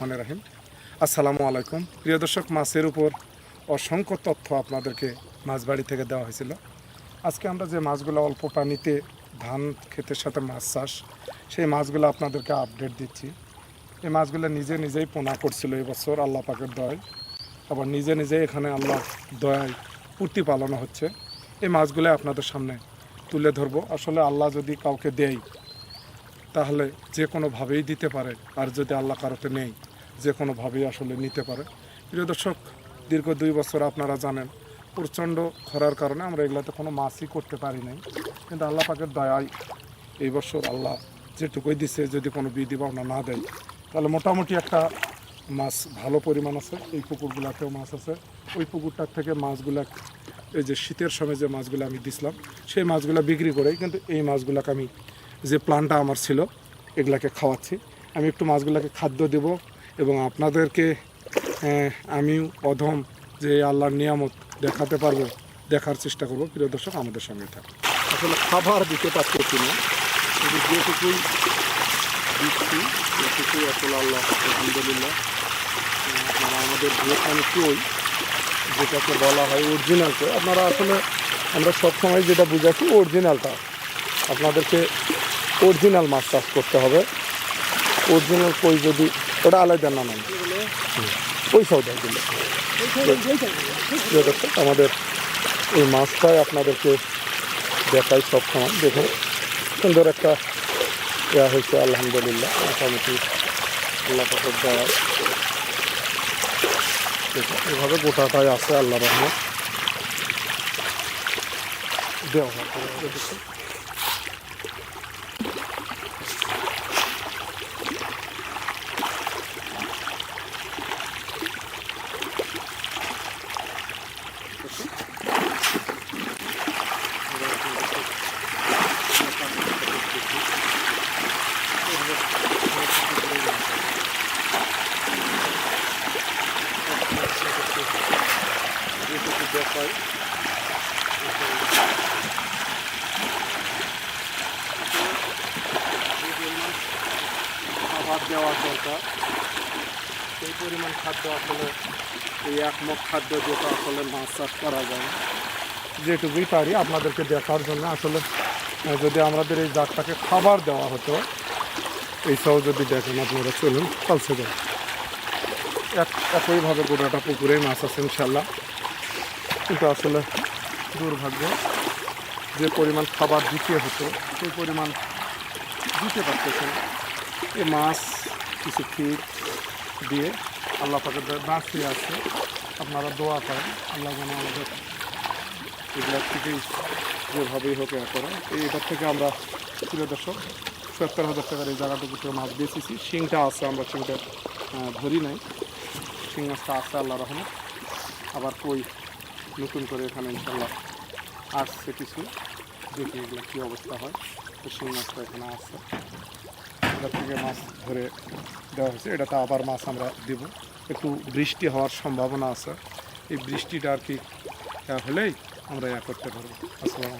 মানে রাহিম। আসসালামু আলাইকুম। প্রিয় দর্শক, মাছের উপর অসংখ্য তথ্য আপনাদেরকে মাছবাড়ি থেকে দেওয়া হয়েছিল। আজকে আমরা যে মাছগুলো অল্প পানিতে ধান ক্ষেতের সাথে মাছ চাষ, সেই মাছগুলো আপনাদেরকে আপডেট দিচ্ছি। এই মাছগুলো নিজে নিজেই পোনা করছিল এবছর আল্লাহ পাকের দয় আবার নিজে নিজে এখানে আল্লাহ দয়ায় পূর্তি পালনো হচ্ছে। এই মাছগুলো আপনাদের সামনে তুলে ধরবো। আসলে আল্লাহ যদি কাউকে দেয়, তাহলে যে কোনোভাবেই দিতে পারে, আর যদি আল্লাহ কারোতে নেই যে কোনোভাবেই আসলে নিতে পারে। প্রিয় দর্শক, দীর্ঘ দুই বছর আপনারা জানেন, প্রচণ্ড খরার কারণে আমরা এগুলাতে কোনো মাছই করতে পারি নাই। কিন্তু আল্লাহ পাকের দয়ায় এই বছর আল্লাহ যেটুকুই দিছে, যদি কোনো বিধি ভাবনা না দেয়, তাহলে মোটামুটি একটা মাছ ভালো পরিমাণ আছে। এই পুকুরগুলাতেও মাছ আছে। ওই পুকুরটার থেকে মাছগুলা, এই যে শীতের সময় যে মাছগুলো আমি দিছিলাম, সেই মাছগুলো বিক্রি করে কিন্তু এই মাছগুলোকে আমি যে প্ল্যানটা আমার ছিল, এগুলাকে খাওয়াচ্ছি। আমি একটু মাছগুলোকে খাদ্য দেব এবং আপনাদেরকে আমিও অধম যে আল্লাহর নিয়ামত দেখাতে পারব, দেখার চেষ্টা করব। প্রিয় দর্শক, আমাদের সঙ্গে থাকুন। আসলে খাবার দিতে পারতেছি না? কিন্তু যেটুকুই দিচ্ছি, সেটুকুই আসলে আল্লাহ আলহামদুলিল্লাহ আমাদের যেখানে কই, যেটাকে বলা হয় অরিজিনালকে আপনারা আসলে, আমরা সবসময় যেটা বুঝাচ্ছি অরিজিনালটা আপনাদেরকে অরিজিনাল মাছ চাষ করতে হবে। অরিজিনাল কই যদি ওটা আলাদা নাম ওই সৌদাগুলো দর্শক আমাদের এই মাছটাই আপনাদেরকে দেখাই সবসময়। দেখুন সুন্দর একটা ইয়া হয়েছে আলহামদুলিল্লাহ। মোটামুটি আল্লাহ দয়া। দেখুন, এভাবে গোটাটাই আছে আল্লাহ রহমান দেওয়া দেখুন। খাবার দেওয়ার দরকার সেই পরিমাণ খাদ্য আসলে এই একমুখ খাদ্য যেটা আসলে মাছ চাষ করা যায় যেটুকুই পারি আপনাদেরকে দেখার জন্য আসলে যদি আমাদের এই জাতটাকে খাবার দেওয়া হতো এইসব যদি দেখেন আপনারা চলুন যান এক একইভাবে গোটাটা পুকুরে মাছ আছে ইনশাল্লাহ কিন্তু আসলে দুর্ভাগ্য। যে পরিমাণ খাবার দিতে হতো, সেই পরিমাণ দিতে পারতেছে এ মাছ, কিছু ফিট দিয়ে আল্লাহ পাকের বাঁচিয়ে আছে। আপনারা দোয়া করেন, আল্লাহ যেন আমাদের এগুলোর থেকেই যেভাবেই হোক এ করে এটার থেকে আমরা, প্রিয় দর্শক, সত্তর হাজার টাকার এই জায়গাটুকুতে মাছ বেচেছি। শিংটা আছে, আমরা শিংটা ধরি নাই। শিং মাছটা আছে আল্লাহ রহমত। আবার কই নতুন করে এখানে ইনশাল্লাহ আসছে কিছু। দেখি এগুলো কী অবস্থা হয়। তো শিং মাছটা এখানে আসছে এটা থেকে মাছ ধরে দেওয়া হয়েছে। এটাতে আবার মাছ আমরা দেব। একটু বৃষ্টি হওয়ার সম্ভাবনা আছে। এই বৃষ্টিটা আর কি হলেই আমরা ইয়া করতে পারব। আসসালামু